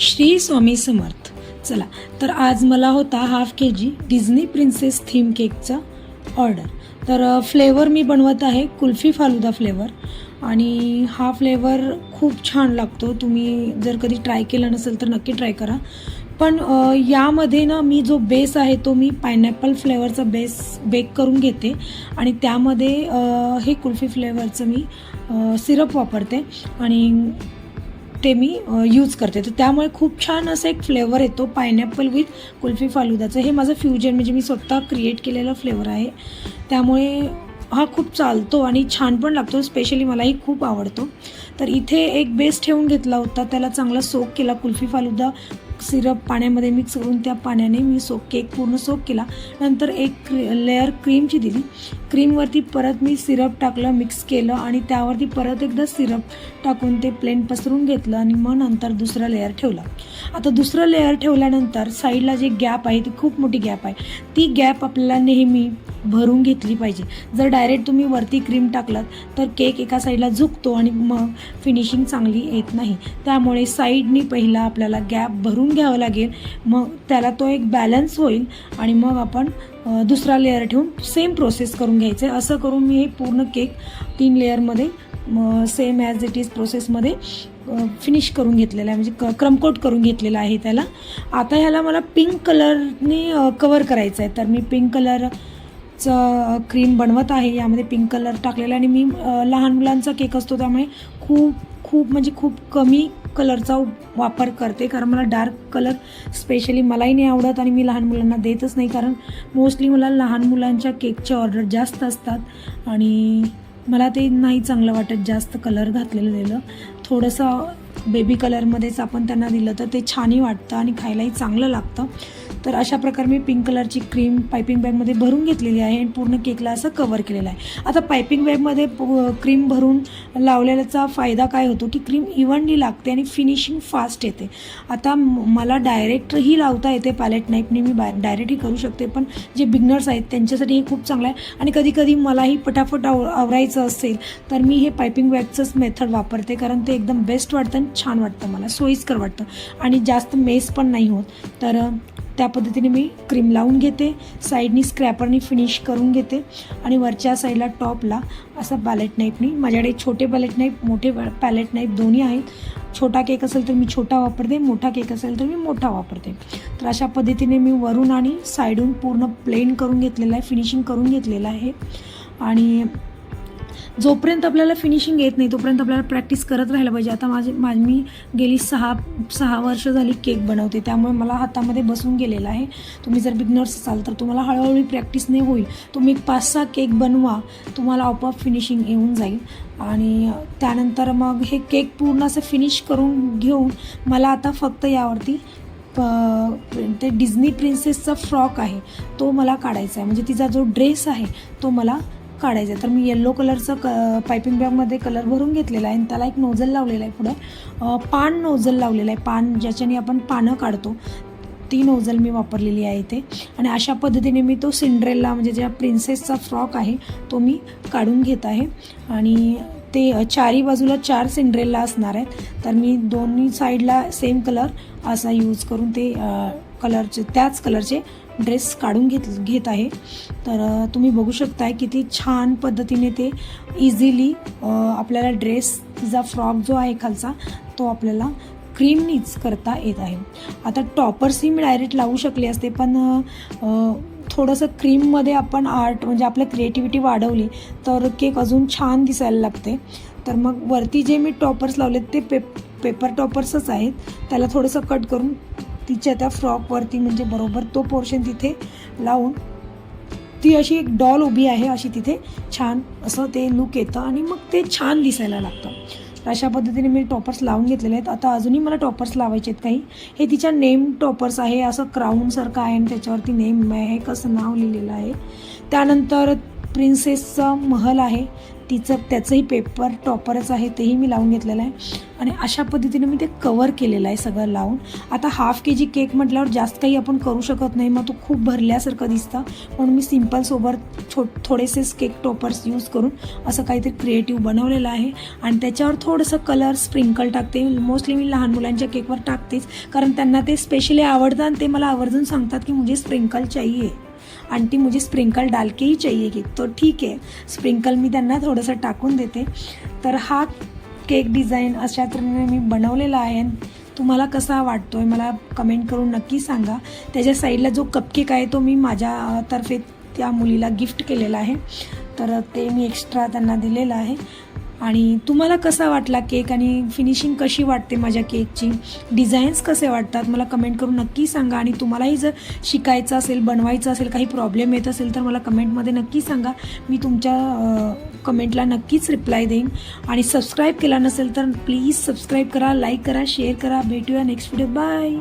श्री स्वामी समर्थ. चला तर आज मला होता half K G Disney princess theme केकचा ऑर्डर तर फ्लेवर मी बनवत आहे कुल्फी फालुदा फ्लेवर आणि हा फ्लेवर खूप छान लागतो. तुम्ही जर कधी ट्राय केला नसेल तर नक्की ट्राय करा. पण यामध्ये ना मी जो बेस आहे तो मी पायनॅपल फ्लेवरचा बेस बेक करून घेते. आणि त्यामध्ये हे कुल्फी फ्लेवरचं मी सिरप वापरते. आणि ते मी यूज करते. तर त्यामुळे खूप छान असं एक फ्लेवर येतो पायनॅपल विथ कुल्फी फालुदाचं. हे माझं फ्युजन म्हणजे मी स्वतः क्रिएट केलेलं फ्लेवर आहे. त्यामुळे हा खूप चालतो आणि छान पण लागतो. स्पेशली मलाही खूप आवडतो. तर इथे एक बेस ठेवून घेतला होता. त्याला चांगला सोक केला कुल्फी फालुदा. सिरप पाण्यामध्ये मिक्स करून त्या पाण्याने मी सोक केक पूर्ण सोक केला. नंतर एक क्री लेअर क्रीमची दिली. क्रीमवरती परत मी सिरप टाकलं मिक्स केलं आणि त्यावरती परत एकदा सिरप टाकून ते प्लेन पसरून घेतलं आणि मग नंतर दुसरा लेअर ठेवला. आता दुसरं लेअर ठेवल्यानंतर साईडला जे गॅप आहे ती खूप मोठी गॅप आहे. ती गॅप आपल्याला नेहमी भरून घेतली पाहिजे. जर डायरेक्ट तुम्ही वरती क्रीम टाकलात तर केक एका साईडला झुकतो आणि मग फिनिशिंग चांगली येत नाही. त्यामुळे साईडनी पहिला आपल्याला गॅप भरून घ्यावं लागेल. मग त्याला तो एक बॅलन्स होईल आणि मग आपण दुसरा लेअर ठेवून सेम प्रोसेस करून घ्यायचं. आहे असं करून मी हे पूर्ण केक तीन लेअरमध्ये सेम ॲज इट इज प्रोसेसमध्ये फिनिश करून घेतलेला आहे. म्हणजे क क्रमकोट करून घेतलेला आहे त्याला. आता ह्याला मला पिंक कलरने कवर करायचं आहे तर मी पिंक कलर चं क्रीम बनवत आहे. यामध्ये पिंक कलर टाकलेला आणि मी लहान मुलांचा केक असतो त्यामुळे खूप खूप म्हणजे खूप कमी कलरचा वापर करते. कारण मला डार्क कलर स्पेशली मलाही नाही आवडत आणि मी लहान मुलांना देतच नाही. कारण मोस्टली मला लहान मुलांच्या केकचे ऑर्डर जास्त असतात. आणि मला ते नाही चांगलं वाटत जास्त कलर घातलेलं दिलं थोडंसं बेबी कलरमध्येच आपण त्यांना दिलं तर ते छानही वाटतं आणि खायलाही चांगलं लागतं. तर अशा प्रकारे मी पिंक कलरची क्रीम पायपिंग बॅगमध्ये भरून घेतलेली आहे आणि पूर्ण केकला असं कवर केलेलं आहे. आता पायपिंग बॅगमध्ये क्रीम भरून लावलेल्याचा फायदा काय होतो की क्रीम इव्हनली लागते आणि फिनिशिंग फास्ट येते. आता मला डायरेक्टही लावता येते पॅलेट नाईपने मी बाय डायरेक्टही करू शकते पण जे बिगनर्स आहेत त्यांच्यासाठी हे खूप चांगलं आहे. आणि कधीकधी मलाही पटापट आव आवरायचं असेल तर मी हे पायपिंग बॅगचंच मेथड वापरते कारण ते एकदम बेस्ट वाटतं आणि छान वाटतं मला सोयीस्कर वाटतं. आणि जास्त मेस पण नाही होत. तर त्या पद्धतीने मी क्रीम लावून घेते. साईडनी स्क्रॅपरनी फिनिश करून घेते. आणि वरच्या साईडला टॉपला असा पॅलेट नाईफनी माझ्याकडे छोटे पॅलेट नाईफ मोठे पॅलेट नाईफ दोन्ही आहेत. छोटा केक असेल तर मी छोटा वापरते मोठा केक असेल तर मी मोठा वापरते. तर अशा पद्धतीने मी वरून आणि साईडून पूर्ण प्लेन करून घेतलेला आहे फिनिशिंग करून घेतलेलं आहे. आणि जोपर्यंत आपल्याला फिनिशिंग येत नाही तोपर्यंत आपल्याला प्रॅक्टिस करत राहायला पाहिजे. आता माझे माझी मी गेली सहा सहा वर्ष झाली केक बनवते. त्यामुळे मला हातामध्ये बसून गेलेला आहे. तुम्ही जर बिगनर्स असाल तर तुम्हाला हळूहळू प्रॅक्टिसने होईल. तुम्ही एक पाच सहा केक बनवा तुम्हाला आपोआप फिनिशिंग येऊन जाईल. आणि त्यानंतर मग हे केक पूर्ण असं फिनिश करून घेऊन मला आता फक्त यावरती प- ते डिझनी प्रिन्सेसचा फ्रॉक आहे तो मला काढायचा आहे. म्हणजे तिचा जो ड्रेस आहे तो मला काढायचं. आहे तर मी येल्लो कलरचं क पायपिंग बॅगमध्ये कलर भरून घेतलेला आहे आणि त्याला एक नोझल लावलेला आहे पुढं. पान नोझल लावलेला आहे. पान ज्याच्याने आपण पानं काढतो ती नोझल मी वापरलेली आहे इथे. आणि अशा पद्धतीने मी तो सिंड्रेलला म्हणजे ज्या प्रिन्सेसचा फ्रॉक आहे तो मी काढून घेत आहे. आणि ते चारी बाजूला चार सिंड्रेलला असणार आहेत. तर मी दोन्ही साईडला सेम कलर असा यूज करून ते कलरचे त्याच कलरचे ड्रेस काढून घेत घेत आहे. तर तुम्ही बघू शकताय किती छान पद्धतीने ते इझिली आपल्याला ड्रेस तिचा फ्रॉक जो आहे खालचा तो आपल्याला क्रीमनीच करता येत आहे. आता टॉपर्सही मी डायरेक्ट लावू शकले असते पण थोडंसं क्रीममध्ये आपण आर्ट म्हणजे आपलं क्रिएटिव्हिटी वाढवली तर केक अजून छान दिसायला लागते. तर मग वरती जे मी टॉपर्स लावलेत ते पे पेपर टॉपर्सच आहेत. त्याला थोडंसं कट करून तिच्या त्या फ्रॉकवरती म्हणजे बरोबर तो पोर्शन तिथे लावून ती अशी एक डॉल उभी आहे अशी तिथे छान असं ते लुक येतं आणि मग ते छान दिसायला लागतं. अशा पद्धतीने मी टॉपर्स लावून घेतलेले आहेत. आता अजूनही मला टॉपर्स लावायचे आहेत काही. हे तिच्या नेम टॉपर्स आहे असं क्राऊनसारखं आहे आणि त्याच्यावरती नेम आहे कसं नाव लिहिलेलं आहे. त्यानंतर प्रिन्सेसचा महल आहे. तिचं त्याचंही पेपर टॉपरच आहे तेही मी लावून घेतलेलं आहे. आणि अशा पद्धतीने मी ते कवर केलेलं आहे सगळं लावून. आता हाफ के जी केक म्हटल्यावर जास्त काही आपण करू शकत नाही मग तो खूप भरल्यासारखं दिसतं. म्हणून मी सिम्पलसोबत छो थोडेसेच केक टॉपर्स यूज करून असं काहीतरी क्रिएटिव्ह बनवलेलं आहे. आणि त्याच्यावर थोडंसं कलर स्प्रिंकल टाकते. मोस्टली मी लहान मुलांच्या केकवर टाकतेच कारण त्यांना ते स्पेशली आवडतं आणि ते मला आवर्जून सांगतात की मुझे स्प्रिंकल चाहिए. आंटी मुझे स्प्रिंकल डाल के ही चाहिए केक तो ठीक आहे स्प्रिंकल मी त्यांना थोडंसं टाकून देते. तर हा केक डिझाईन अशा तऱ्हेने मी बनवलेला आहे तुम्हाला कसा वाटतो आहे मला कमेंट करून नक्की सांगा. त्याच्या साईडला जो कपकेक आहे तो मी माझ्यातर्फे त्या मुलीला गिफ्ट केलेला आहे. तर ते मी एक्स्ट्रा त्यांना दिलेलं आहे. आणि तुम्हाला कसा वाटला केक आणि फिनिशिंग कशी वाटते माझ्या केकची? डिझाईन्स कसे वाटतात? मला कमेंट करून नक्की सांगा आणि तुम्हालाही जर शिकायचं असेल बनवायचं असेल काही प्रॉब्लेम येत असेल तर मला कमेंटमध्ये नक्की सांगा. मी तुमच्या कमेंटला नक्कीच रिप्लाय देईन. आणि सबस्क्राईब केला नसेल तर प्लीज सबस्क्राईब करा लाईक करा शेअर करा. भेटूया नेक्स्ट व्हिडिओ बाय